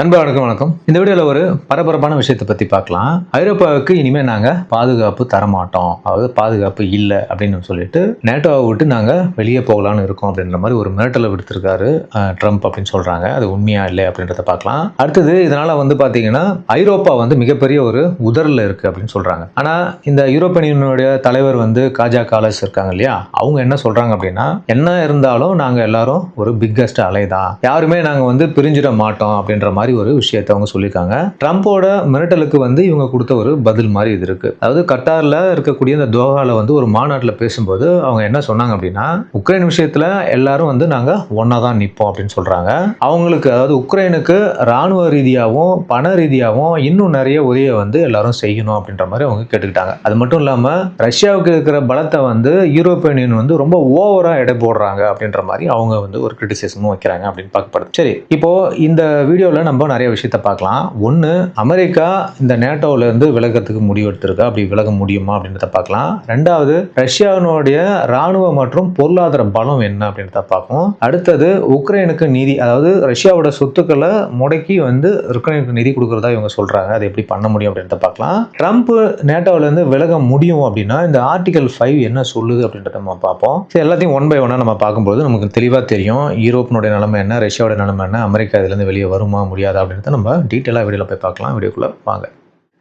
நண்பர்களுக்கு வணக்கம் இந்த வீடியோவில் ஒரு பரபரப்பான விஷயத்தை பற்றி பார்க்கலாம். ஐரோப்பாவுக்கு இனிமேல் நாங்கள் பாதுகாப்பு தரமாட்டோம். அதாவது பாதுகாப்பு இல்லை அப்படின்னு சொல்லிட்டு நேட்டோவை விட்டு நாங்கள் வெளியே போகலான்னு இருக்கோம் அப்படின்ற மாதிரி ஒரு மிரட்டலை விடுத்திருக்காரு ட்ரம்ப் அப்படின்னு சொல்கிறாங்க அது உண்மையா இல்லை அப்படின்றத பார்க்கலாம். அடுத்தது இதனால் வந்து பார்த்தீங்கன்னா ஐரோப்பா வந்து மிகப்பெரிய ஒரு உதரில் இருக்குது அப்படின்னு சொல்கிறாங்க ஆனால் இந்த யூரோப்பியன் யூனியனுடைய தலைவர் வந்து காஜா காலஸ் இருக்காங்க இல்லையா? அவங்க என்ன சொல்கிறாங்க அப்படின்னா என்ன இருந்தாலும் நாங்கள் எல்லாரும் ஒரு பிக்கஸ்ட் அலை தான் யாருமே நாங்கள் வந்து பிரிஞ்சிட மாட்டோம் அப்படின்ற மாதிரி ஒரு விஷயத்தை அவங்க சொல்லியிருக்காங்க. ட்ரம்ப்போட மிரட்டலுக்கு வந்து இவங்க கொடுத்த ஒரு பதில் மாதிரி இது இருக்கு. அதாவது கட்டாரில் இருக்கக்கூடிய இந்த தோஹாவில் வந்து ஒரு மாநாட்டில் பேசும்போது அவங்க என்ன சொன்னாங்க அப்படின்னா உக்ரைன் விஷயத்தில் எல்லாரும் வந்து நாங்கள் ஒன்றா தான் நிற்போம் அப்படின்னு சொல்கிறாங்க அவங்களுக்கு அதாவது உக்ரைனுக்கு ராணுவ ரீதியாகவும் பண ரீதியாகவும் இன்னும் நிறைய உதவியை வந்து எல்லாரும் செய்யணும் அப்படின்ற மாதிரி அவங்க கேட்டுக்கிட்டாங்க. அது மட்டும் இல்லாமல் ரஷ்யாவுக்கு இருக்கிற பலத்தை வந்து யூரோப்பியன் யூனியன் வந்து ரொம்ப ஓவராக எடை போடுறாங்க அப்படின்ற மாதிரி அவங்க வந்து ஒரு கிரிட்டிசிசமும் வைக்கிறாங்க அப்படின்னு பார்க்கப்படுது. சரி இப்போ இந்த வீடியோவில் நம்ம நிறைய விஷயத்த பார்க்கலாம். ஒன்று அமெரிக்கா இந்த நேட்டோவிலேருந்து விலகிறதுக்கு முடிவெடுத்திருக்கா அப்படி விலக முடியுமா? அப்படின்றத பார்க்கலாம். ரெண்டாவது ரஷ்யாவினுடைய இராணுவ மற்றும் பொருளாதார பலம் என்ன? அப்படின்றத பார்ப்போம். அடுத்தது உக்ரைனுக்கு நிதி அதாவது ரஷ்யாவோட சொத்துக்களை முடக்கி வந்து உக்ரைனுக்கு நிதி கொடுக்குறதா இவங்க சொல்கிறாங்க அதை எப்படி பண்ண முடியும்? அப்படின்றத பார்க்கலாம். ட்ரம்ப் நேட்டோவிலேருந்து விலக முடியும் அப்படின்னா இந்த ஆர்டிகல் ஃபைவ் என்ன சொல்லுது? அப்படின்றத நம்ம பார்ப்போம். சரி எல்லாத்தையும் ஒன் பை ஒன்னாக நம்ம பார்க்கும்போது நமக்கு தெளிவாக தெரியும். யூரோப்பினுடைய நிலைமை என்ன? ரஷ்யாவோட நிலைமை என்ன? அமெரிக்கா இதுலேருந்து வெளியே வருமா? முடியாது? அப்படின்றத நம்ம டீட்டெயிலாக வீடியோவில் போய் பார்க்கலாம். வீடியோக்குள்ளே வாங்க.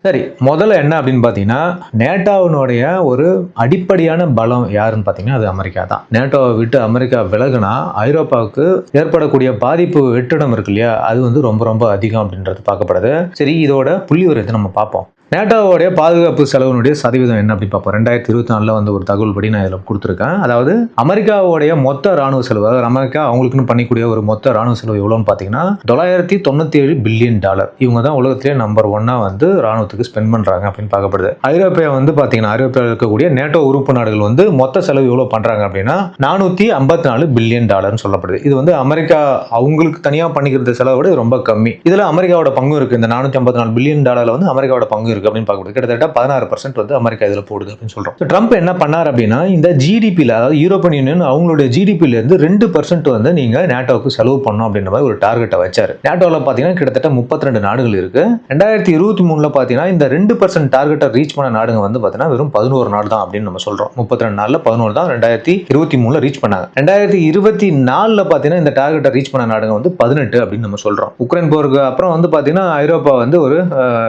சரி முதல்ல என்ன அப்படின்னு பார்த்தீங்கன்னா நேட்டோவினுடைய ஒரு அடிப்படையான பலம் யாருன்னு பார்த்தீங்கன்னா அது அமெரிக்கா தான். நேட்டோவை விட்டு அமெரிக்கா விலகுனா ஐரோப்பாவுக்கு ஏற்படக்கூடிய பாதிப்பு வெற்றிடம் இருக்கு இல்லையா? அது வந்து ரொம்ப ரொம்ப அதிகம் அப்படின்றது பார்க்கப்படுது. சரி இதோட புள்ளி விவரத்தை நம்ம பார்ப்போம். நேட்டோவோடைய பாதுகாப்பு செலவினுடைய சதவீதம் என்ன அப்படி பார்ப்போம். ரெண்டாயிரத்தி இருபத்தி நாலில் வந்து ஒரு தகவல் படி நான் இதில் கொடுத்துருக்கேன். அதாவது அமெரிக்காவுடைய மொத்த ராணுவ செலவு அதாவது அமெரிக்கா அவங்களுக்குன்னு பண்ணிக்கூடிய ஒரு மொத்த ராணுவ செலவு எவ்வளோன்னு பார்த்தீங்கன்னா தொள்ளாயிரத்தி தொண்ணூற்றி ஏழு பில்லியன் டாலர். இவங்க தான் உலகத்திலே நம்பர் ஒன்னாக வந்து ராணுவத்துக்கு ஸ்பெண்ட் பண்ணுறாங்க அப்படின்னு பார்க்கப்படுது. ஐரோப்பியா வந்து பார்த்தீங்கன்னா ஐரோப்பியாவில் இருக்கக்கூடிய நேட்டோ உறுப்பு நாடுகள் வந்து மொத்த செலவு எவ்வளோ பண்ணுறாங்க அப்படின்னா நானூற்றி ஐம்பத்தி நாலு பில்லியன் டாலர்னு சொல்லப்படுது. இது வந்து அமெரிக்கா அவங்களுக்கு தனியாக பண்ணிக்கிறது செலவை விட ரொம்ப கம்மி. இதில் அமெரிக்காவோட பங்கு இருக்குது இந்த நானூற்றி ஐம்பத்தி நாலு பில்லியன் டாலரில் வந்து அமெரிக்காவோட பங்கு இருக்கு அப்படின்னு பார்க்கப்படுது. கிட்டத்தட்ட பதினாறு பர்சன்ட் வந்து அமெரிக்கா இதில் போடுது அப்படின்னு சொல்றோம். ட்ரம்ப் என்ன பண்ணார் அப்படின்னா இந்த ஜிடிபியில் அதாவது யூரோப்பியன் யூனியன் அவங்களுடைய ஜிடிபியில இருந்து ரெண்டு பர்சன்ட் வந்து நீங்க நேட்டோவுக்கு செலவு பண்ணணும் அப்படின்ற மாதிரி ஒரு டார்கெட்டை வச்சாரு. நேட்டோவில் பார்த்தீங்கன்னா கிட்டத்தட்ட முப்பத்தி ரெண்டு நாடுகள் இருக்கு. ரெண்டாயிரத்தி இருபத்தி மூணுல பார்த்தீங்கன்னா இந்த ரெண்டு பர்சன்ட் டார்கெட்டை ரீச் பண்ண நாடுங்க வந்து பார்த்தீங்கன்னா வெறும் பதினோரு நாடு தான் அப்படின்னு நம்ம சொல்றோம். முப்பத்தி ரெண்டு நாளில் பதினோரு தான் ரெண்டாயிரத்தி இருபத்தி மூணுல ரீச் பண்ணாங்க. ரெண்டாயிரத்தி இருபத்தி நாலில் பார்த்தீங்கன்னா இந்த டார்கெட்டை ரீச் பண்ண நாடுங்க வந்து பதினெட்டு அப்படின்னு நம்ம சொல்றோம். உக்ரைன் போருக்கு அப்புறம் வந்து பார்த்தீங்கன்னா ஐரோப்பா வந்து ஒரு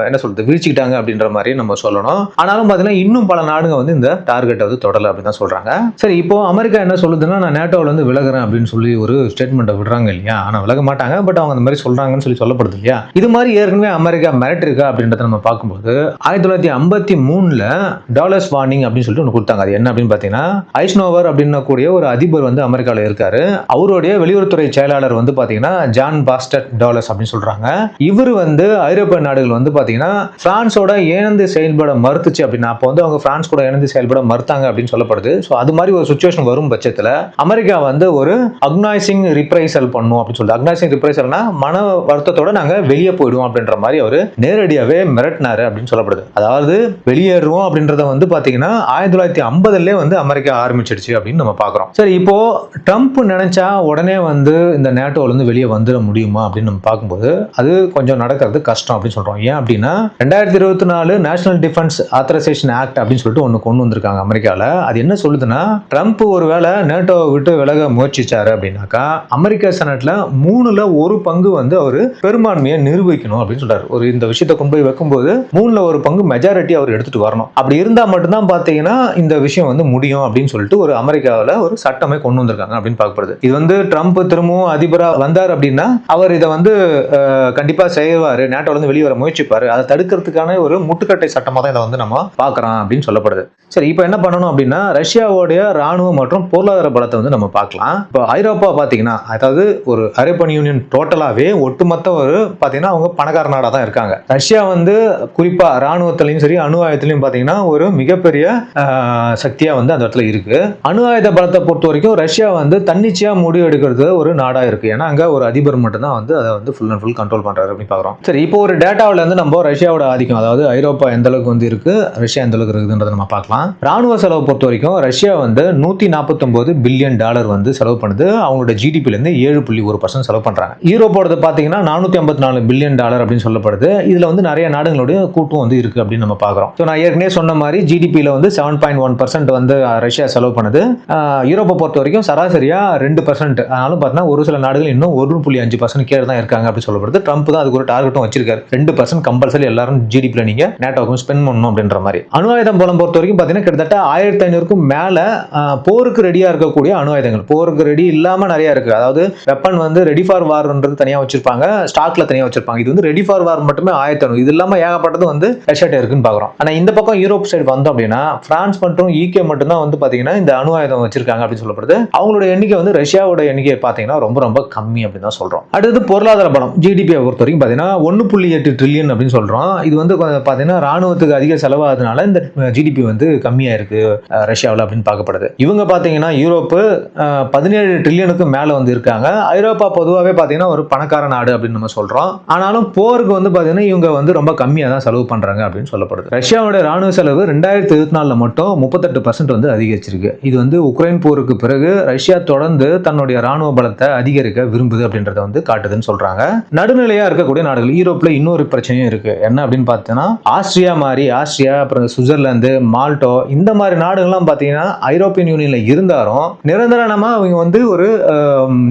என்ன சொல்றது வீழ்ச்சிக்கிட்டாங்க அப்படின்ற மாதிரி நம்ம சொல்லணும். ஆனாலும் பார்த்தீங்கன்னா இன்னும் பல நாடுங்க வந்து இந்த டார்கெட்டை வந்து தொடரல அப்படின்னு தான் சொல்றாங்க. சரி இப்போ அமெரிக்கா என்ன சொல்லுதுன்னா நான் நேட்டோவில் இருந்து விலகுறேன் அப்படின்னு சொல்லி ஒரு ஸ்டேட்மெண்ட்டை விடுறாங்க இல்லையா? ஆனால் விலக மாட்டாங்க. பட் அவங்க அந்த மாதிரி சொல்றாங்கன்னு சொல்லி சொல்லப்படுது இல்லையா? இது மாதிரி ஏற்கனவே அமெரிக்கா மிரட்டிருக்கா அப்படின்றத நம்ம பார்க்கும்போது ஆயிரத்தி தொள்ளாயிரத்தி ஐம்பத்தி மூணுல டாலர்ஸ் வார்னிங் அப்படின்னு சொல்லிட்டு ஒன்று கொடுத்தாங்க. அது என்ன அப்படின்னு பார்த்தீங்கன்னா ஐஸ்னோவர் அப்படின்னு கூடிய ஒரு அதிபர் வந்து அமெரிக்காவில் இருக்காரு. அவருடைய வெளியுறவுத்துறை செயலாளர் வந்து பார்த்தீங்கன்னா ஜான் பாஸ்டர் டாலர்ஸ் அப்படின்னு சொல்றாங்க. இவர் வந்து ஐரோப்பிய நாடுகள் வந்து பார்த்தீங்கன்னா பிரான்ஸோட இணைந்து செயல்பட மறுத்துச்சு அப்படின்னா அப்போ வந்து அவங்க பிரான்ஸ் கூட இணைந்து செயல்பட மறுத்தாங்க அப்படின்னு சொல்லப்படுது. ஸோ அது மாதிரி ஒரு சுச்சுவேஷன் வரும் பட்சத்தில் அமெரிக்கா வந்து ஒரு அக்னாய்சிங் ரிப்ரைசல் பண்ணும் அப்படின்னு சொல்லிட்டு அக்னாய்சிங் ரிப்ரைசல்னா மன வருத்தத்தோட நாங்கள் வெளியே போயிடுவோம் அப்படின்ற மாதிரி அவர் நேரடியாகவே மிரட்டினாரு அப்படின்னு சொல்லப்படுது. அதாவது வெளியேறுவோம் அப்படின்றத வந்து பார்த்தீங்கன்னா ஆயிரத்தி தொள்ளாயிரத்தி ஐம்பதுலேயே வந்து அமெரிக்கா ஆரம்பிச்சிடுச்சு அப்படின்னு நம்ம பார்க்குறோம் சரி இப்போ ட்ரம்ப் நினைச்சா உடனே வந்து இந்த நேட்டோலேருந்து வெளியே வந்துட முடியுமா அப்படின்னு நம்ம பார்க்கும்போது அது கொஞ்சம் நடக்கிறது கஷ்டம் அப்படின்னு சொல்கிறோம் ஏன் அப்படின்னா ரெண்டாயிரத்தி இருபத்தி நாலு நேஷனல் டிஃபென்ஸ் ஆத்தரைசேஷன் ஆக்ட் அப்படின்னு சொல்லிட்டு ஒன்று கொண்டு வந்திருக்காங்க அமெரிக்காவில் அது என்ன சொல்லுதுன்னா ட்ரம்ப் ஒருவேளை நேட்டோவை விட்டு விலக முயற்சிச்சாரு அப்படின்னாக்கா அமெரிக்கா செனட்ல மூணுல ஒரு பங்கு வந்து அவர் பெரும்பான்மையை நிரூபிக்கணும் அப்படின்னு சொல்றாரு. ஒரு இந்த விஷயத்தை கொண்டு போய் வைக்கும்போது மூணுல ஒரு பங்கு மெஜாரிட்டி அவர் எடுத்துட்டு வரணும். அப்படி இருந்தா மட்டும்தான் பாத்தீங்கன்னா இந்த விஷயம் வந்து முடியும் அப்படின்னு சொல்லிட்டு ஒரு அமெரிக்காவில் ஒரு சட்டமே கொண்டு வந்திருக்காங்க அப்படின்னு பார்க்கப்படுது. இது வந்து ட்ரம்ப் திரும்பவும் அதிபராக வந்தார் அப்படின்னா அவர் இதை வந்து கண்டிப்பாக கண்டிப்பா நேட்டோலேருந்து வெளியே வர முயற்சிப்பாரு. அதை தடுக்கிறதுக்கான ஒரு முட்டுக்கட்டை சட்டமாக தான் இதை வந்து நம்ம பார்க்குறோம் அப்படின்னு சொல்லப்படுது. சரி இப்போ என்ன பண்ணணும் அப்படின்னா ரஷ்யாவோடைய ராணுவ மற்றும் பொருளாதார பலத்தை வந்து நம்ம பார்க்கலாம். இப்போ ஐரோப்பா பார்த்தீங்கன்னா அதாவது ஒரு ஐரோப்பியன் யூனியன் டோட்டலாகவே ஒட்டுமொத்த ஒரு பார்த்தீங்கன்னா அவங்க பணக்கார நாடாக தான் இருக்காங்க. ரஷ்யா வந்து குறிப்பாக ராணுவத்திலையும் சரி அணு ஆயுதத்திலையும் பார்த்தீங்கன்னா ஒரு மிகப்பெரிய சக்தியாக சக்தியா வந்து அந்த இடத்துல இருக்கு. அணு ஆயுத பலத்தை பொறுத்த வரைக்கும் ரஷ்யா வந்து தன்னிச்சையா முடிவு எடுக்கிறது ஒரு நாடா இருக்கு. ஏன்னா அங்க ஒரு அதிபர் மட்டும்தான் வந்து அதை வந்து ஃபுல் அண்ட் ஃபுல் கண்ட்ரோல் பண்ணுறாரு அப்படின்னு பார்க்குறோம். சரி இப்போ ஒரு டேட்டாவில இருந்து நம்ம ரஷ்யாவோட ஆதிக்கம் அதாவது அதாவது ஐரோப்பா எந்த அளவுக்கு வந்து இருக்கு ரஷ்யா எந்த அளவுக்கு இருக்குதுன்றதை நம்ம பார்க்கலாம். ராணுவ செலவு பொறுத்த வரைக்கும் ரஷ்யா வந்து நூத்தி நாற்பத்தொன்பது பில்லியன் டாலர் வந்து செலவு பண்ணுது. அவங்களோட ஜிடிபில இருந்து ஏழு புள்ளி ஒரு பர்சன்ட் செலவு பண்றாங்க. யூரோப்போடது பாத்தீங்கன்னா நானூத்தி ஐம்பத்தி நாலு பில்லியன் டாலர் அப்படின்னு சொல்லப்படுது. இதுல வந்து நிறைய நாடுகளுடைய கூட்டம் வந்து இருக்கு அப்படின்னு நம்ம பார்க்குறோம். ஸோ நான் ஏற்கனவே சொன்ன மாதிரி ஜிடிபியில் வந்து செவன் பாயிண்ட் ஒன் பர்சன்ட் வந்து ரஷ்யா செலவு பண்ணுது. யூரோப்பை பொறுத்த வரைக்கும் சராசரியா ரெண்டு பர்சன்ட் ஆனாலும் பார்த்தீங்கன்னா ஒரு சில நாடுகள் இன்னும் ஒரு புள்ளி அஞ்சு பர்சன்ட் கீழே தான் இருக்காங்க அப்படின்னு சொல்லப்படுது. ட்ரம்ப் தான் அதுக்கு ஒரு டார்கெட்டும் வச்சிருக்காரு. ரெண்டு பர்சன்ட் கம்பல்சரி எல்லாரும் பட்ஜெட்ல நீங்க நேட்டோக்கும் ஸ்பெண்ட் பண்ணணும் அப்படின்ற மாதிரி. அணு ஆயுதம் போலம் பொறுத்த வரைக்கும் பார்த்தீங்கன்னா கிட்டத்தட்ட ஆயிரத்தி ஐநூறுக்கும் மேல போருக்கு ரெடியா இருக்கக்கூடிய அணு ஆயுதங்கள். போருக்கு ரெடி இல்லாம நிறைய இருக்கு. அதாவது வெப்பன் வந்து ரெடி ஃபார் வார்ன்றது தனியா வச்சிருப்பாங்க. ஸ்டாக்ல தனியா வச்சிருப்பாங்க. இது வந்து ரெடி ஃபார் வார் மட்டுமே ஆயிரத்தி ஐநூறு. இது இல்லாம ஏகப்பட்டது வந்து ரஷ்யாட்ட இருக்குன்னு பாக்குறோம். ஆனா இந்த பக்கம் யூரோப் சைடு வந்தோம் அப்படின்னா பிரான்ஸ் மற்றும் ஈகே மட்டும்தான் வந்து பாத்தீங்கன்னா இந்த அணு ஆயுதம் வச்சிருக்காங்க அப்படின்னு சொல்லப்படுது. அவங்களோட எண்ணிக்கை வந்து ரஷ்யாவோட எண்ணிக்கை பாத்தீங்கன்னா ரொம்ப ரொம்ப கம்மி அப்படின்னு தான் சொல்றோம். அடுத்தது பொருளாதார பலம். ஜிடிபியை பொறுத்த வரைக்கும் பாத்தீங்கன்னா ஒன்னு புள்ளி எட்டு ட்ரில்லியன் அப்படின்னு சொல்றோம். இது வந்து பார்த்தீங்கன்னா ராணுவத்துக்கு அதிக செலவாகிறதுனால இந்த ஜிடிபி வந்து கம்மியாக இருக்குது ரஷ்யாவில் அப்படின்னு பார்க்கப்படுது. இவங்க பார்த்தீங்கன்னா யூரோப்பு பதினேழு ட்ரில்லியனுக்கு மேலே வந்து இருக்காங்க. ஐரோப்பா பொதுவாகவே பார்த்தீங்கன்னா ஒரு பணக்கார நாடு அப்படின்னு நம்ம சொல்கிறோம் ஆனாலும் போருக்கு வந்து பார்த்தீங்கன்னா இவங்க வந்து ரொம்ப கம்மியாக தான் செலவு பண்ணுறாங்க அப்படின்னு சொல்லப்படுது. ரஷ்யாவோட ராணுவ செலவு ரெண்டாயிரத்தி இருபத்தி நாலில் மட்டும் முப்பத்தெட்டு பர்சன்ட் வந்து அதிகரிச்சிருக்கு. இது வந்து உக்ரைன் போருக்கு பிறகு ரஷ்யா தொடர்ந்து தன்னுடைய ராணுவ பலத்தை அதிகரிக்க விரும்புது அப்படின்றத வந்து காட்டுதுன்னு சொல்கிறாங்க நடுநிலையாக இருக்கக்கூடிய நாடுகள் யூரோப்பில் இன்னொரு பிரச்சனையும் இருக்குது என்ன அப்படின்னு பார்த்தீங்கன்னா ஆஸ்திரியா மாதிரி ஆஸ்திரியா அப்புறம் சுவிட்சர்லாந்து மால்டோ இந்த மாதிரி நாடுகள்லாம் பார்த்தீங்கன்னா ஐரோப்பியன் யூனியனில் இருந்தாலும் நிரந்தரமாக அவங்க வந்து ஒரு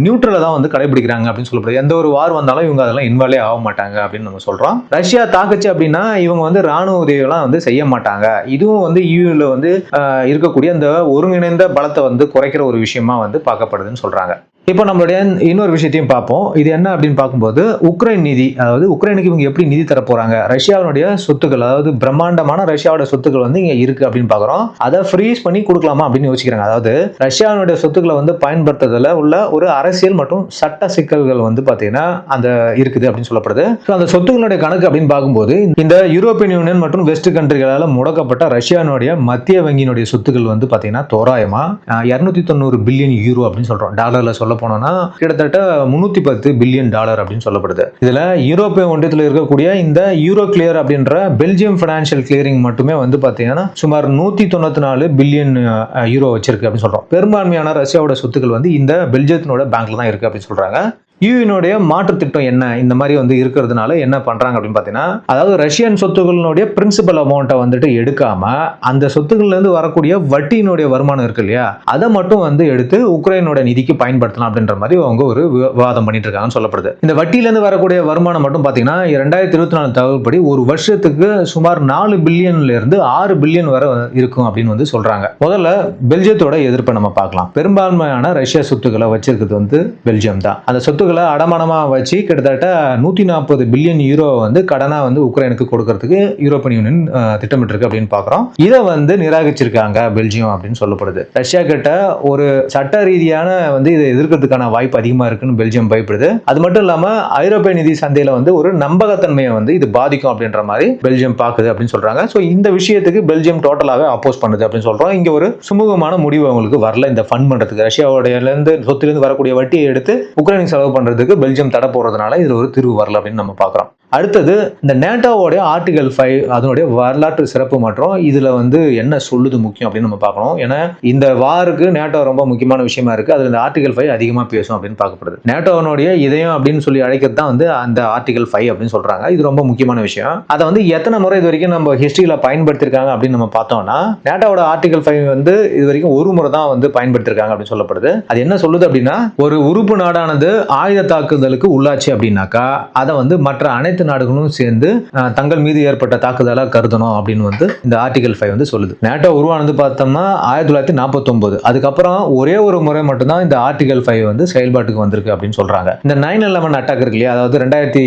நியூட்ரலை தான் வந்து கடைபிடிக்கிறாங்க அப்படின்னு சொல்லப்படுது. எந்த ஒரு வார் வந்தாலும் இவங்க அதெல்லாம் இன்வால்வே ஆக மாட்டாங்க அப்படின்னு நம்ம சொல்கிறோம் ரஷ்யா தாக்குச்சு அப்படின்னா இவங்க வந்து ராணுவ உதவியெல்லாம் வந்து செய்ய மாட்டாங்க. இதுவும் வந்து யூனியில் வந்து இருக்கக்கூடிய அந்த ஒருங்கிணைந்த பலத்தை வந்து குறைக்கிற ஒரு விஷயமா வந்து பார்க்கப்படுதுன்னு சொல்கிறாங்க இப்போ நம்மளுடைய இன்னொரு விஷயத்தையும் பார்ப்போம். இது என்ன அப்படின்னு பார்க்கும்போது உக்ரைன் நிதி அதாவது உக்ரைனுக்கு இவங்க எப்படி நிதி தர போறாங்க? ரஷ்யாவினுடைய சொத்துக்கள் அதாவது பிரம்மாண்டமான ரஷ்யாவோட சொத்துக்கள் வந்து இங்க இருக்கு அப்படின்னு பார்க்குறோம். அதை ஃப்ரீஸ் பண்ணி கொடுக்கலாமா அப்படின்னு யோசிக்கிறாங்க. அதாவது ரஷ்யாவினுடைய சொத்துக்களை வந்து பயன்படுத்துறதுல உள்ள ஒரு அரசியல் மற்றும் சட்ட சிக்கல்கள் வந்து பார்த்தீங்கன்னா அந்த இருக்குது அப்படின்னு சொல்லப்படுது. ஸோ அந்த சொத்துக்களுடைய கணக்கு அப்படின்னு பார்க்கும்போது இந்த யூரோப்பியன் யூனியன் மற்றும் வெஸ்ட் கண்ட்ரிகளால் முடக்கப்பட்ட ரஷ்யானுடைய மத்திய வங்கியினுடைய சொத்துக்கள் வந்து பார்த்தீங்கன்னா தோராயமா இரநூத்தி தொண்ணூறு பில்லியன் யூரோ அப்படின்னு சொல்றோம். டாலர்ல சொல்ல போனோம்னா கிட்டத்தட்ட முன்னூத்தி பத்து பில்லியன் டாலர் அப்படின்னு சொல்லப்படுது. இதுல யூரோப்பிய ஒன்றியத்தில் இருக்கக்கூடிய இந்த யூரோ கிளியர் அப்படின்ற பெல்ஜியம் ஃபினான்ஷியல் கிளியரிங் மட்டுமே வந்து பார்த்தீங்கன்னா சுமார் நூத்தி தொண்ணூத்தி நாலு பில்லியன் யூரோ வச்சிருக்கு அப்படின்னு சொல்றோம். பெரும்பான்மையான ரஷ்யாவோட சொத்துக்கள் வந்து இந்த பெல்ஜியத்தினோட பேங்க்ல தான் இருக்கு அப்படின்னு சொல்றாங்க. யூஎனுடைய மாற்று திட்டம் என்ன? இந்த மாதிரி வந்து இருக்கிறதுனால என்ன பண்றாங்க அப்படின்னு பார்த்தீங்கன்னா அதாவது ரஷ்யன் சொத்துக்களினுடைய பிரின்சிபல் அமௌண்ட்டை வந்துட்டு எடுக்காம அந்த சொத்துக்கள்ல இருந்து வரக்கூடிய வட்டியினுடைய வருமானம் இருக்கு இல்லையா? அதை மட்டும் வந்து எடுத்து உக்ரைனோட நிதிக்கு பயன்படுத்தலாம் அப்படின்ற மாதிரி அவங்க ஒரு விவாதம் பண்ணிட்டு இருக்காங்கன்னு சொல்லப்படுது. இந்த வட்டியிலேருந்து வரக்கூடிய வருமானம் மட்டும் பார்த்தீங்கன்னா ரெண்டாயிரத்தி இருபத்தி நாலு தகவல்படி ஒரு வருஷத்துக்கு சுமார் நாலு பில்லியன்ல இருந்து ஆறு பில்லியன் வரை இருக்கும் அப்படின்னு வந்து சொல்றாங்க. முதல்ல பெல்ஜியத்தோட எதிர்ப்பை நம்ம பார்க்கலாம். பெரும்பான்மையான ரஷ்ய சொத்துக்களை வச்சிருக்கிறது வந்து பெல்ஜியம் தான். அந்த சொத்து சொத்துக்களை அடமானமாக வச்சு கிட்டத்தட்ட நூத்தி நாற்பது பில்லியன் யூரோ வந்து கடனா வந்து உக்ரைனுக்கு கொடுக்கறதுக்கு யூரோப்பியன் யூனியன் திட்டமிட்டிருக்கு அப்படின்னு பார்க்குறோம் இதை வந்து நிராகரிச்சிருக்காங்க பெல்ஜியம் அப்படின்னு சொல்லப்படுது. ரஷ்யா கிட்ட ஒரு சட்ட ரீதியான வந்து இதை எதிர்க்கிறதுக்கான வாய்ப்பு அதிகமா இருக்குன்னு பெல்ஜியம் பயப்படுது. அது மட்டும் இல்லாமல் ஐரோப்பிய நிதி சந்தையில வந்து ஒரு நம்பகத்தன்மையை வந்து இது பாதிக்கும் அப்படின்ற மாதிரி பெல்ஜியம் பார்க்குது அப்படின்னு சொல்றாங்க. ஸோ இந்த விஷயத்துக்கு பெல்ஜியம் டோட்டலாகவே அப்போஸ் பண்ணுது அப்படின்னு சொல்கிறோம் இங்க ஒரு சுமூகமான முடிவு அவங்களுக்கு வரல. இந்த ஃபண்ட் பண்றதுக்கு ரஷ்யாவோட இருந்து சொத்துலேருந்து வரக்கூடிய வட்டியை எடுத்து உக்ரைனுக்கு செலவு பண்ணுறதுக்கு பெல்ஜியம் தடை போடுறதுனால இதில் ஒரு தீர்வு வரல அப்படின்னு நம்ம பார்க்குறோம் அடுத்தது இந்த நேட்டோவோடைய ஆர்டிகல் ஃபைவ் அதனுடைய வரலாற்று சிறப்பு மற்றும் இதுல வந்து என்ன சொல்லுது முக்கியம் அப்படின்னு நம்ம பார்க்கணும். ஏன்னா இந்த வாருக்கு நேட்டோ ரொம்ப முக்கியமான விஷயமா இருக்கு. அதுல இந்த ஆர்டிகல் ஃபைவ் அதிகமா பேசும் அப்படின்னு பார்க்கப்படுது. நேட்டோனுடைய இதயம் அப்படின்னு சொல்லி அழைக்கிறது தான் வந்து அந்த ஆர்டிகல் ஃபைவ் அப்படின்னு சொல்றாங்க. இது ரொம்ப முக்கியமான விஷயம். அதை வந்து எத்தனை முறை இது வரைக்கும் நம்ம ஹிஸ்டரியில பயன்படுத்திருக்காங்க அப்படின்னு நம்ம பார்த்தோம்னா நேட்டோட ஆர்டிகல் ஃபைவ் வந்து இது வரைக்கும் ஒரு முறை தான் வந்து பயன்படுத்திருக்காங்க அப்படின்னு சொல்லப்படுது. அது என்ன சொல்லுது அப்படின்னா ஒரு உறுப்பு நாடானது ஆயுத தாக்குதலுக்கு உள்ளாச்சு அப்படின்னாக்கா அதை வந்து மற்ற அனைத்து நாடுகளும் சேர்ந்து தங்கள் மீது ஏற்பட்ட தாக்குதலா கருதணும் அப்படின்னு வந்து இந்த ஆர்டிகல் ஃபைவ் வந்து சொல்லுது. நேட்டோ உருவானது பார்த்தோம்னா ஆயிரத்தி தொள்ளாயிரத்தி நாற்பத்தொம்போது. அதுக்கப்புறம் ஒரே ஒரு முறை மட்டும்தான் இந்த ஆர்டிகல் ஃபைவ் வந்து செயல்பாட்டுக்கு வந்திருக்கு அப்படின்னு சொல்றாங்க. இந்த நைன் லெவன் அட்டாக் இருக்கு இல்லையா? அதாவது ரெண்டாயிரத்தி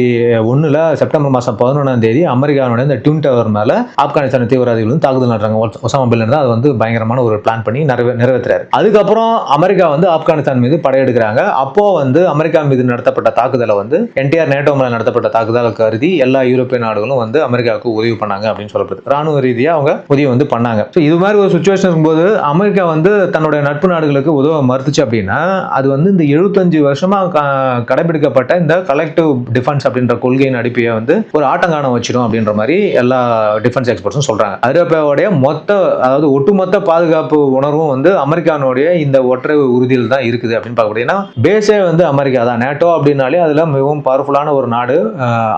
ஒண்ணுல செப்டம்பர் மாசம் பதினொன்றாம் தேதி அமெரிக்காவோட இந்த டியூன் டவர் மேல ஆப்கானிஸ்தான் தீவிரவாதிகள் வந்து தாக்குதல் நடறாங்க ஒசாமா பின் தான் அது வந்து பயங்கரமான ஒரு பிளான் பண்ணி நிறைவே நிறைவேற்றுறாரு. அதுக்கப்புறம் அமெரிக்கா வந்து ஆப்கானிஸ்தான் மீது படையெடுக்கிறாங்க. அப்போ வந்து அமெரிக்கா மீது நடத்தப்பட்ட தாக்குதலை வந்து என்டிஆர் நேட்டோ மேல நடத்தப்பட்ட தாக்குதலுக்கு கருதி எல்லா யூரோப்பிய நாடுகளும் வந்து அமெரிக்காவுக்கு உதவி பண்ணாங்க அப்படின்னு சொல்லப்படுது. ராணுவ ரீதியாக அவங்க உதவி வந்து பண்ணாங்க. ஸோ இது மாதிரி ஒரு சுச்சுவேஷன் இருக்கும்போது அமெரிக்கா வந்து தன்னுடைய நட்பு நாடுகளுக்கு உதவ மறுத்துச்சு அப்படின்னா அது வந்து இந்த எழுபத்தஞ்சு வருஷமா கடைபிடிக்கப்பட்ட இந்த கலெக்டிவ் டிஃபென்ஸ் அப்படின்ற கொள்கையின் அடிப்படையை வந்து ஒரு ஆட்டங்கானம் வச்சிடும் அப்படின்ற மாதிரி எல்லா டிஃபென்ஸ் எக்ஸ்பர்ட்ஸும் சொல்றாங்க. ஐரோப்பாவுடைய மொத்த அதாவது ஒட்டுமொத்த பாதுகாப்பு உணர்வும் வந்து அமெரிக்கானுடைய இந்த ஒற்றை உறுதியில் தான் இருக்குது அப்படின்னு பார்க்க முடியும் ஏன்னா பேஸே வந்து அமெரிக்கா தான். நேட்டோ அப்படின்னாலே அதில் மிகவும் பவர்ஃபுல்லான ஒரு நாடு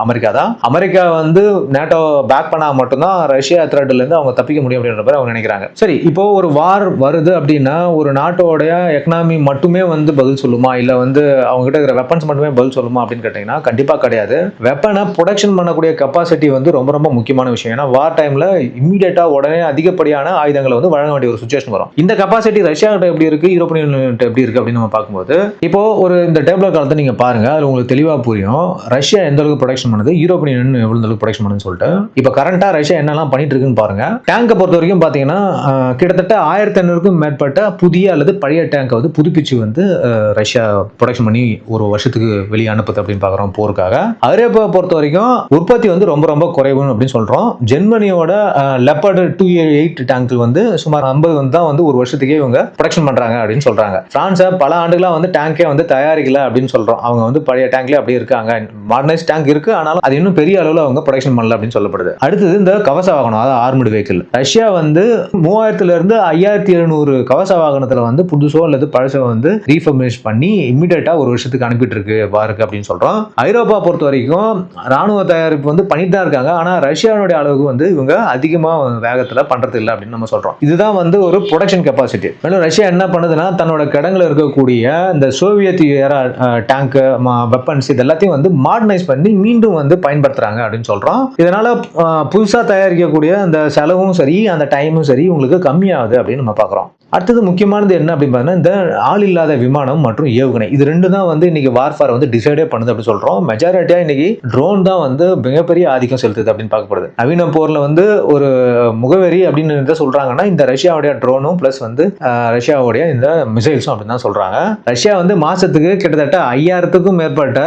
அமெரிக்கா அமெரிக்கா தான் அமெரிக்கா வந்து நேட்டோ பேக் பண்ணா மட்டும்தான் ரஷ்யா த்ரெட்ல இருந்து அவங்க தப்பிக்க முடியும் அப்படின்ற மாதிரி அவங்க நினைக்கிறாங்க. சரி இப்போ ஒரு வார் வருது அப்படின்னா ஒரு நாட்டோடைய எக்கனாமி மட்டுமே வந்து பதில் சொல்லுமா? இல்ல வந்து அவங்க கிட்ட இருக்கிற வெப்பன்ஸ் மட்டுமே பதில் சொல்லுமா அப்படின்னு கேட்டீங்கன்னா கண்டிப்பா கிடையாது. வெப்பனை ப்ரொடக்ஷன் பண்ணக்கூடிய கெப்பாசிட்டி வந்து ரொம்ப ரொம்ப முக்கியமான விஷயம். ஏன்னா வார் டைம்ல இம்மீடியட்டா உடனே அதிகப்படியான ஆயுதங்களை வந்து வழங்க வேண்டிய ஒரு சுச்சுவேஷன் வரும். இந்த கெப்பாசிட்டி ரஷ்யா கிட்ட எப்படி இருக்கு? யூரோப்பியன் யூனியன் எப்படி இருக்கு அப்படின்னு நம்ம பார்க்கும்போது இப்போ ஒரு இந்த டேபிள் காலத்தை நீங்க பாருங்க அது உங்களுக்கு தெளிவா புரியும். ரஷ்யா எந்த அளவுக்கு ப்ரொடக்ஷன் பண்ணுது? யூரோப்பியன் யூனியன் எவ்வளவு அளவுக்கு ப்ரொடக்ஷன் பண்ணுன்னு சொல்லிட்டு. இப்போ கரண்டா ரஷ்யா என்னெல்லாம் பண்ணிட்டு இருக்குன்னு பாருங்க. டேங்கை பொறுத்த வரைக்கும் பாத்தீங்கன்னா கிட்டத்தட்ட ஆயிரத்தி ஐநூறுக்கும் மேற்பட்ட புதிய அல்லது பழைய டேங்கை வந்து புதுப்பிச்சு வந்து ரஷ்யா ப்ரொடக்ஷன் பண்ணி ஒரு வருஷத்துக்கு வெளியே அனுப்புது அப்படின்னு பார்க்குறோம் போருக்காக. ஐரோப்பாவை பொறுத்த வரைக்கும் உற்பத்தி வந்து ரொம்ப ரொம்ப குறைவுன்னு அப்படின்னு சொல்றோம். ஜெர்மனியோட லெப்பர்டு டூ எயிட் டேங்க் வந்து சுமார் ஐம்பது வந்து தான் வந்து ஒரு வருஷத்துக்கே இவங்க ப்ரொடக்ஷன் பண்றாங்க அப்படின்னு சொல்றாங்க. ஃப்ரான்ஸை பல ஆண்டுகளா வந்து டேங்கே வந்து தயாரிக்கல அப்படின்னு சொல்றோம். அவங்க வந்து பழைய டேங்க்லேயே அப்படியே இருக்காங்க. மாடர்னைஸ் டேங்க் இருக்கு. ஆனாலும் அது இன்னும் பெரிய அளவில் அவங்க ப்ரொடக்ஷன் பண்ணல அப்படின்னு சொல்லப்படுது. அடுத்தது இந்த கவச வாகனம் அதாவது ஆர்மடு வெஹிக்கிள் ரஷ்யா வந்து மூவாயிரத்துல இருந்து ஐயாயிரத்தி எழுநூறு கவச வாகனத்துல வந்து புதுசோ அல்லது பழசோ வந்து ரீஃபர்மேஷ் பண்ணி இம்மிடியட்டா ஒரு வருஷத்துக்கு அனுப்பிட்டு இருக்கு பாருக்கு அப்படின்னு சொல்றோம். ஐரோப்பா பொறுத்த வரைக்கும் ராணுவ தயாரிப்பு வந்து பண்ணிட்டு தான் இருக்காங்க. ஆனா ரஷ்யாவுடைய அளவுக்கு வந்து இவங்க அதிகமா வேகத்துல பண்றது இல்லை அப்படின்னு நம்ம சொல்றோம். இதுதான் வந்து ஒரு ப்ரொடக்ஷன் கெப்பாசிட்டி மேலும் ரஷ்யா என்ன பண்ணுதுன்னா தன்னோட கிடங்குல இருக்கக்கூடிய இந்த சோவியத் ஏரா டேங்க் வெப்பன்ஸ் இது எல்லாத்தையும் வந்து மாடர்னைஸ் பண்ணி மீண்டும் வந்து பயன்படுத்துறாங்க அப்படின்னு சொல்றோம். இதனால புதுசா தயாரிக்கக்கூடிய அந்த செலவும் சரி அந்த டைமும் சரி உங்களுக்கு கம்மியாகுது அப்படின்னு நம்ம பார்க்குறோம். அடுத்தது முக்கியமானது என்ன அப்படின்னு பார்த்தீங்கன்னா இந்த ஆள் இல்லாத விமானம் மற்றும் ஏவுகணை. இது ரெண்டு தான் வந்து இன்னைக்கு வார்ஃபார் வந்து டிசைடே பண்ணுது அப்படின்னு சொல்றோம். மெஜாரிட்டியா இன்னைக்கு ட்ரோன் தான் வந்து மிகப்பெரிய ஆதிக்கம் செலுத்துது அப்படின்னு பார்க்கப்படுது. நவீன போர்ல வந்து ஒரு முகவரி அப்படின்னு எதை சொல்றாங்கன்னா இந்த ரஷ்யாவுடைய ட்ரோனும் பிளஸ் வந்து ரஷ்யாவுடைய இந்த மிசைல்ஸும் அப்படின்னு தான் சொல்றாங்க. ரஷ்யா வந்து மாசத்துக்கு கிட்டத்தட்ட ஐயாயிரத்துக்கும் மேற்பட்ட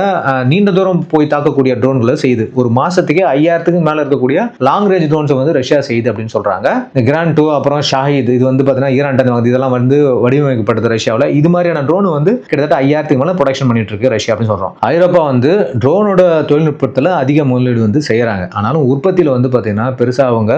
நீண்ட தூரம் போய் தாக்கக்கூடிய ட்ரோன்களை செய்யுது. ஒரு மாசத்துக்கே ஐயாயிரத்துக்கு மேல இருக்கக்கூடிய லாங் ரேஞ்ச் ட்ரோன்ஸை வந்து ரஷ்யா செய்யுது அப்படின்னு சொல்றாங்க. இந்த கிராண்ட் டூ அப்புறம் ஷாஹித் இது வந்து பார்த்தீங்கன்னா ஈரான் வந்து இதெல்லாம் வந்து வடிவமைக்கப்பட்டது ரஷ்யாவில். இது மாதிரியான ட்ரோன் வந்து கிட்டத்தட்ட ஐயாயிரத்துக்கு மேலே ப்ரொடக்ஷன் பண்ணிட்டு இருக்கு ரஷ்யா அப்படின்னு சொல்றோம். ஐரோப்பா வந்து ட்ரோனோட தொழில்நுட்பத்தில் அதிக முதலீடு வந்து செய்கிறாங்க ஆனாலும் உற்பத்தியில் வந்து பார்த்தீங்கன்னா பெருசாக அவங்க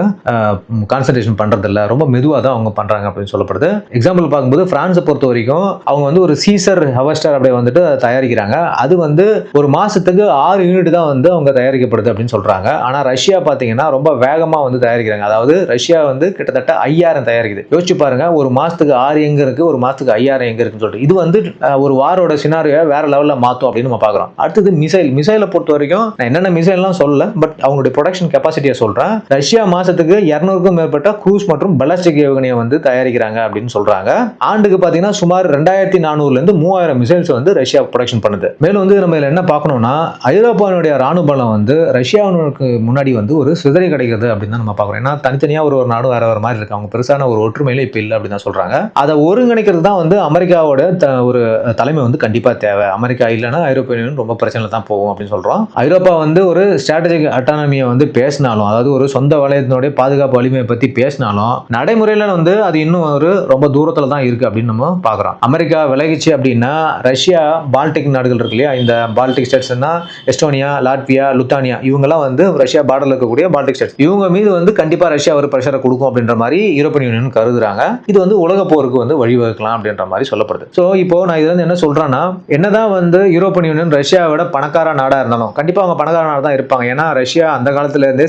கான்சன்ட்ரேஷன் பண்ணுறதில்ல ரொம்ப மெதுவாக தான் அவங்க பண்ணுறாங்க அப்படின்னு சொல்லப்படுது. எக்ஸாம்பிள் பார்க்கும்போது பிரான்ஸை பொறுத்த வரைக்கும் அவங்க வந்து ஒரு சீசர் ஹவஸ்டர் அப்படியே வந்துட்டு தயாரிக்கிறாங்க. அது வந்து ஒரு மாதத்துக்கு ஆறு யூனிட் தான் வந்து அவங்க தயாரிக்கப்படுது அப்படின்னு சொல்கிறாங்க ஆனால் ரஷ்யா பார்த்தீங்கன்னா ரொம்ப வேகமாக வந்து தயாரிக்கிறாங்க. அதாவது ரஷ்யா வந்து கிட்டத்தட்ட ஐயாயிரம் தயாரிக்குது. யோசிச்சு பாருங்க ஒரு மாதத்துக்கு ஆறு எங்கே இருக்குது ஒரு மாதத்துக்கு ஐயாயிரம் எங்கே இருக்குன்னு சொல்லிட்டு. இது வந்து ஒரு வாரோட சினாரியோ வேற லெவலில் மாற்றும் அப்படின்னு நம்ம பார்க்குறோம் அடுத்தது மிசைல் மிசைலை பொறுத்த வரைக்கும் நான் என்னென்ன மிசைல்லாம் சொல்லல பட் அவங்களுடைய ப்ரொடக்ஷன் கெப்பாசிட்டியை சொல்கிறேன் ரஷ்யா மாதத்துக்கு இரநூறுக்கும் மேற்பட்ட க்ரூஸ் மற்றும் பலாஸ்டிக் ஏவுகணையை வந்து தயாரிக்கிறாங்க அப்படின்னு சொல்கிறாங்க ஆண்டுக்கு பார்த்தீங்கன்னா சுமார் ரெண்டாயிரத்தி நானூறுலேருந்து மூவாயிரம் மிசைல்ஸ் வந்து ரஷ்யா ப்ரொடக்ஷன் பண்ணுது. மேலும் வந்து நம்ம இதில் என்ன பார்க்கணும்னா ஐரோப்பாவினுடைய ராணுவ பலம் வந்து ரஷ்யாவுக்கு முன்னாடி வந்து ஒரு சிதறி கிடைக்கிறது அப்படின்னு தான் நம்ம பார்க்குறோம் ஏன்னா தனித்தனியாக ஒரு ஒரு நாடு வேறு வேறு மாதிரி இருக்கு. அவங்க பெருசான ஒரு ஒற்றுமையில இப்போ இல்லை அப்படின்னு தான் சொல்றாங்க. அதை ஒருங்கிணைக்கிறது தான் வந்து அமெரிக்காவோட த- ஒரு தலைமை வந்து கண்டிப்பா தேவை. அமெரிக்கா இல்லைன்னா ஐரோப்பிய யூனியன் ரொம்ப பிரச்சனை தான் போகும் அப்படின்னு சொல்றோம். ஐரோப்பா வந்து ஒரு ஸ்ட்ராட்டஜிக் அட்டானமியை வந்து பேசினாலும் அதாவது ஒரு சொந்த வலயத்தினுடைய பாதுகாப்பு வலிமையை பத்தி பேசினாலும் நடைமுறையில வந்து அது இன்னும் ஒரு ரொம்ப தூரத்துல தான் இருக்கு அப்படின்னு நம்ம பார்க்குறோம். அமெரிக்கா விலகிச்சு அப்படின்னா ரஷ்யா பால்டிக் நாடுகள் இருக்கு இல்லையா? இந்த பால்டிக் ஸ்டேட்ஸ்னா எஸ்டோனியா லாட்வியா லுத்தானியா இவங்கெல்லாம் வந்து ரஷ்யா பார்டர்ல இருக்கக்கூடிய பால்டிக் ஸ்டேட்ஸ் இவங்க மீது வந்து கண்டிப்பா ரஷ்யா ஒரு ப்ரெஷரை கொடுக்கும் அப்படின்ற மாதிரி யூரோப்பியன் யூனியன் கருதுறாங்க. இது வந்து உலக போருக்கு வந்து வழிவகுக்கலாம் அப்படின்ற மாதிரி சொல்லப்படுது. ஸோ இப்போ நான் இதுல வந்து என்ன சொல்றேன்னா என்னதான் வந்து யூரோப்பியன் யூனியன் ரஷ்யாவை விட பணக்கார நாடா இருந்தாலும் கண்டிப்பா அவங்க பணக்கார நாடு தான் இருப்பாங்க. ஏன்னா ரஷ்யா அந்த காலத்துல இருந்தே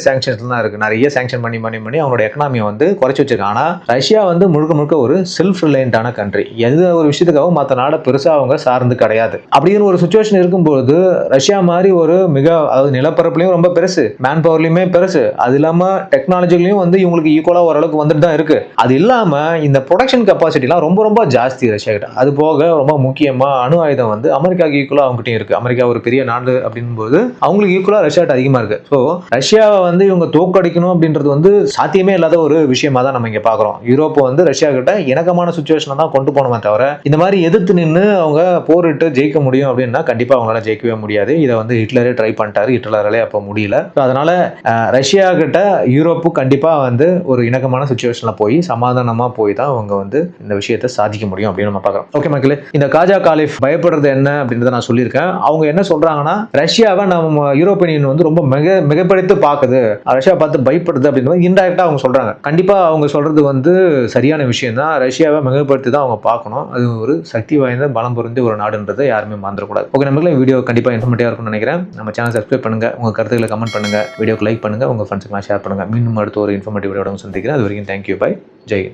தான் இருக்கு. நிறைய சாங்ஷன் பண்ணி பண்ணி பண்ணி அவங்களோட எக்கனாமியை வந்து குறைச்சி வச்சிருக்காங்க ஆனா ரஷ்யா வந்து முழுக்க முழுக்க ஒரு செல்ஃப் ரிலையண்டான கண்ட்ரி எந்த ஒரு விஷயத்துக்காகவும் மற்ற நாடை பெருசா அவங்க சார்ந்து கிடையாது. அப்படின்னு ஒரு சுச்சுவேஷன் இருக்கும்போது ரஷ்யா மாதிரி ஒரு மிக அதாவது நிலப்பரப்புலையும் ரொம்ப பெருசு மேன் பவர்லையுமே பெருசு. அது இல்லாம டெக்னாலஜிலையும் வந்து இவங்களுக்கு ஈக்குவலா ஓரளவுக்கு வந்துட்டு தான் இருக்கு. அது இல்லாம இந்த ப்ரொடக்ஷன் ப்ரொடக்ஷன் கெப்பாசிட்டிலாம் ரொம்ப ரொம்ப ஜாஸ்தி ரஷ்யா கிட்ட அது போக ரொம்ப முக்கியமாக அணு ஆயுதம் வந்து அமெரிக்காவுக்கு ஈக்குவலாக அவங்ககிட்டயும் இருக்குது அமெரிக்கா ஒரு பெரிய நாடு அப்படின் போது அவங்களுக்கு ஈக்குவலாக ரஷ்யாட்ட அதிகமாக இருக்குது ஸோ ரஷ்யாவை வந்து இவங்க தோக்கடிக்கணும் அப்படின்றது வந்து சாத்தியமே இல்லாத ஒரு விஷயமா தான் நம்ம இங்கே பார்க்குறோம் யூரோப்பை வந்து ரஷ்யா கிட்ட இணக்கமான சுச்சுவேஷனை தான் கொண்டு போனோமே தவிர இந்த மாதிரி எதிர்த்து நின்று அவங்க போரிட்டு ஜெயிக்க முடியும் அப்படின்னா கண்டிப்பாக அவங்களால ஜெயிக்கவே முடியாது. இதை வந்து ஹிட்லரே ட்ரை பண்ணிட்டாரு. ஹிட்லராலே அப்போ முடியல. அதனால ரஷ்யா கிட்ட யூரோப்பு கண்டிப்பாக வந்து ஒரு இணக்கமான சுச்சுவேஷனில் போய் சமாதானமாக போய் தான் அவங்க வந்து இந்த விஷயத்தை சாதிக்க முடியும் அப்படின்னு நம்ம பார்க்குறோம். ஓகே மக்களே இந்த காஜா காலிஃப் பயப்படுறது என்ன அப்படின்றத நான் சொல்லியிருக்கேன். அவங்க என்ன சொல்றாங்கன்னா ரஷ்யாவை நம்ம யூரோப்பியன் யூனியன் வந்து ரொம்ப மிக மிகப்படுத்து பார்க்குது. ரஷ்யா பார்த்து பயப்படுது அப்படின்றது இன்டெரக்டாக அவங்க சொல்றாங்க. கண்டிப்பாக அவங்க சொல்றது வந்து சரியான விஷயம் தான் ரஷ்யாவை மிகப்படுத்தி தான் அவங்க பார்க்கணும். அது ஒரு சக்தி வாய்ந்த பலம் பொருந்தி ஒரு நாடுன்றதை யாருமே மறந்துடக்கூடாது. ஓகே நம்மளுக்கு வீடியோ கண்டிப்பாக இன்ஃபர்மேட்டிவாக இருக்கும்னு நினைக்கிறேன். நம்ம சேனல் சப்ஸ்கிரைப் பண்ணுங்க. உங்க கருத்துக்களை கமெண்ட் பண்ணுங்க. வீடியோக்கு லைக் பண்ணுங்க. உங்க ஃப்ரெண்ட்ஸுக்கெல்லாம் ஷேர் பண்ணுங்க. மீண்டும் அடுத்த ஒரு இன்ஃபர்மேட்டிவ் வீடியோட சந்திக்கிறேன். அது வரைக்கும் தேங்க்யூ பை ஜெய்